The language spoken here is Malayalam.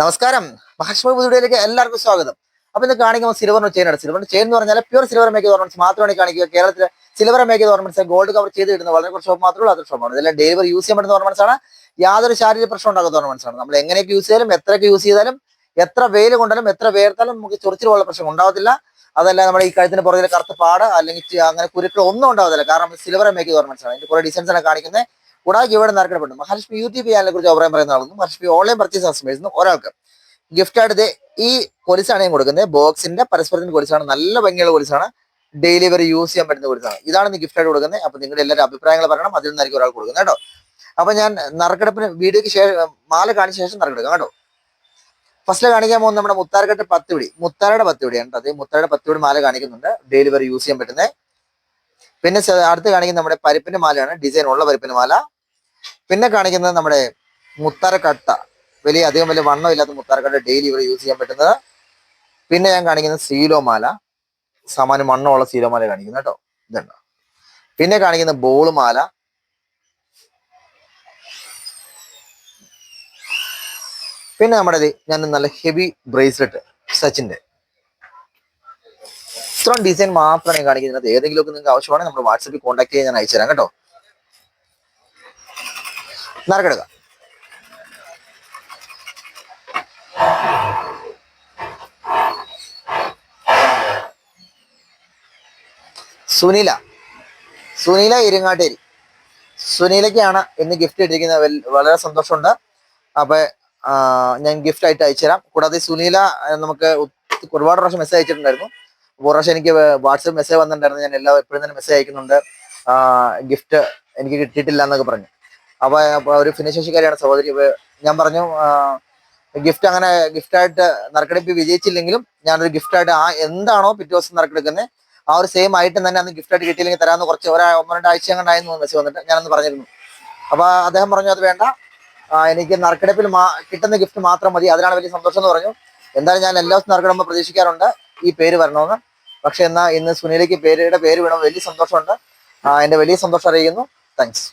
നമസ്കാരം. മഹാഷ്മി പുതുടിയിലേക്ക് എല്ലാവർക്കും സ്വാഗതം. അപ്പൊ ഇത് കാണിക്കുമ്പോൾ സിൽവർ ചെയിനാണ് സിൽവറിന് ചെയിൻ എന്ന് പറഞ്ഞാൽ പ്യൂർ സിൽവർ മേക്ക് ഓർണമെന്റ്സ് മാത്രമാണ് കാണിക്കുക. കേരളത്തിലെ silver make ornaments gold cover ചെയ്ത് കിട്ടുന്ന വളരെ കുറച്ച് ഷോപ്പ് മാത്രമേ ഉള്ളൂ അത്ര ഷോപ്പാണ് ഇതെല്ലാം ഡെലിവറി യൂസ് ചെയ്യാൻ പറ്റുന്ന ഓർണമെന്റ്സ് ആണ്. യാതൊരു ശാരീരിക പ്രശ്നം ഉണ്ടാകുന്ന ഓർണമെന്റ്സ് ആണ്. നമ്മൾ എങ്ങനെയൊക്കെ യൂസ് ചെയ്താലും എത്രയൊക്കെ യൂസ് ചെയ്താലും എത്ര വെയിൽ കൊണ്ടാലും എത്ര വേർത്താലും നമുക്ക് ചൊറിച്ചിലുള്ള പ്രശ്നം ഉണ്ടാവത്തില്ല അതല്ല നമ്മുടെ ഈ കഴുത്തിന് പുറകിലെ കറുത്ത പാട് അല്ലെങ്കിൽ അങ്ങനെ കുരുക്കൾ ഒന്നും ഉണ്ടാവത്തില്ല കാരണം സിൽവർ മേക്ക് ഓർണമെന്റ്സ് ആണ്. അതിന്റെ കുറെ ഡിസൈൻസ് ആണ് കാണിക്കുന്നത്. കൂടാതെ ഇവിടെ നറുക്കെടുപ്പുണ്ട്. മഹാലക്ഷ്മി യൂട്യൂബ് ചാനലിനെ കുറിച്ച് അഭിപ്രായം പറയുന്ന ആളൊന്നും മഹാലക്ഷ്മി ഓൺലൈൻ പർച്ചേസ് കസ്റ്റമേഴ്സ് ഒരാൾക്ക്. ഗിഫ്റ്റ് ആയിട്ട് ഈ കൊലിസാണ് ഞാൻ കൊടുക്കുന്നത്. ബോക്സിന്റെ പരസ്പരത്തിന്റെ കൊലിസാണ് നല്ല ഭംഗിയുള്ള കൊലിസാണ് ഡെയിലി വരെ യൂസ് ചെയ്യാൻ പറ്റുന്ന കൊലിസാണ് ഇതാണ് ഗിഫ്റ്റ് ആയിട്ട് കൊടുക്കുന്നത്. അപ്പൊ നിങ്ങളുടെ എല്ലാവരും അഭിപ്രായങ്ങൾ പറയണം. അതിൽ നിന്നായിരിക്കും ഒരാൾ കൊടുക്കുന്നത് കേട്ടോ. അപ്പൊ ഞാൻ നറുക്കെടുപ്പിന് വീഡിയോക്ക് ശേഷം മാല കാണിച്ച ശേഷം നറുക്കെടുക്കാം കേട്ടോ. ഫസ്റ്റ് കാണിക്കാൻ പോകുന്നത് നമ്മുടെ മുത്താരക്കെട്ട് പത്ത് പിടി മുത്താരയുടെ പത്ത് പിടിയാണ് അത് മുത്താരയുടെ പത്ത് പിടി മാല കാണിക്കുന്നുണ്ട്. ഡെയിലി വരെ യൂസ് ചെയ്യാൻ പറ്റുന്നത്. പിന്നെ അടുത്ത് കാണിക്കുന്നത് നമ്മുടെ പരിപ്പിന്റെ മാലയാണ്. ഡിസൈൻ ഉള്ള പരിപ്പിന്റെ മാല. പിന്നെ കാണിക്കുന്നത് നമ്മുടെ മുത്തരക്കട്ട. വലിയ അധികം വലിയ വണ്ണമില്ലാത്ത മുത്തരക്കട്ട ഡെയിലി ഇവിടെ യൂസ് ചെയ്യാൻ പറ്റുന്നത്. പിന്നെ ഞാൻ കാണിക്കുന്നത് സീലോമാല സാമാന്യം വണ്ണമുള്ള സീലോ മാല കാണിക്കുന്നത് കേട്ടോ. ഇതുണ്ട്? പിന്നെ കാണിക്കുന്ന ബോൾ മാല പിന്നെ നമ്മുടെ ഞാൻ നല്ല ഹെവി ബ്രേസ്ലെറ്റ് സച്ചിന്റെ ഇത്രയും ഡിസൈൻ മാത്രമാണ് ഞാൻ കാണിക്കുന്നത്. ഏതെങ്കിലുമൊക്കെ നിങ്ങൾക്ക് ആവശ്യമാണെങ്കിൽ നമ്മുടെ വാട്സപ്പിൽ കോൺടാക്ട് ചെയ്യാൻ ഞാൻ അയച്ചു തരാം കേട്ടോ. നറുക്കെടുക്കാം. സുനില. സുനില ഇരിങ്ങാട്ടേരി. സുനിലയ്ക്കാണ് ഇന്ന് ഗിഫ്റ്റ് ഇട്ടിരിക്കുന്നത്. വളരെ സന്തോഷമുണ്ട്. അപ്പൊ ഞാൻ ഗിഫ്റ്റ് ആയിട്ട് അയച്ചുതരാം. കൂടാതെ സുനില നമുക്ക് ഒരുപാട് പ്രാവശ്യം മെസ്സേജ് അയച്ചിട്ടുണ്ടായിരുന്നു. ഒരു പ്രാവശ്യം എനിക്ക് വാട്സപ്പ് മെസ്സേജ് വന്നിട്ടുണ്ടായിരുന്നു. ഞാൻ എല്ലാ എപ്പോഴും തന്നെ മെസ്സേജ് അയക്കുന്നുണ്ട്. ഗിഫ്റ്റ് എനിക്ക് കിട്ടിയിട്ടില്ല എന്നൊക്കെ പറഞ്ഞു. അപ്പൊ ഒരു ഭിന്നശേഷിക്കാരിയാണ് സഹോദരി ഞാൻ പറഞ്ഞു ഗിഫ്റ്റ് അങ്ങനെ ഗിഫ്റ്റായിട്ട് നറുക്കെടുപ്പ് വിജയിച്ചില്ലെങ്കിലും ഞാനൊരു ഗിഫ്റ്റായിട്ട് ആ എന്താണോ പിറ്റേ ദിവസം നറുക്കെടുക്കുന്നത് ആ ഒരു സെയിം ഐറ്റം തന്നെ അന്ന് ഗിഫ്റ്റായിട്ട് കിട്ടിയില്ലെങ്കിൽ തരാമെന്ന് കുറച്ച് ഒരാ ഒന്ന് രണ്ടാഴ്ച കണ്ടായിരുന്നു മെസ്സേജ് വന്നിട്ട്. ഞാനന്ന് പറഞ്ഞിരുന്നു. അപ്പൊ അദ്ദേഹം പറഞ്ഞു അത് വേണ്ട. എനിക്ക് നറുക്കെടുപ്പിൽ കിട്ടുന്ന ഗിഫ്റ്റ് മാത്രം മതി. അതിനാണ് വലിയ സന്തോഷം എന്ന് പറഞ്ഞു. എന്തായാലും ഞാൻ എല്ലാ ദിവസവും നറുക്കെടുമ്പോൾ പ്രതീക്ഷിക്കാറുണ്ട് ഈ പേര് വരണമെന്ന്. പക്ഷെ എന്നാൽ ഇന്ന് സുനിലേക്ക് പേരുടെ പേര് വേണം. വലിയ സന്തോഷമുണ്ട്. എന്റെ വലിയ സന്തോഷം അറിയിക്കുന്നു. താങ്ക്സ്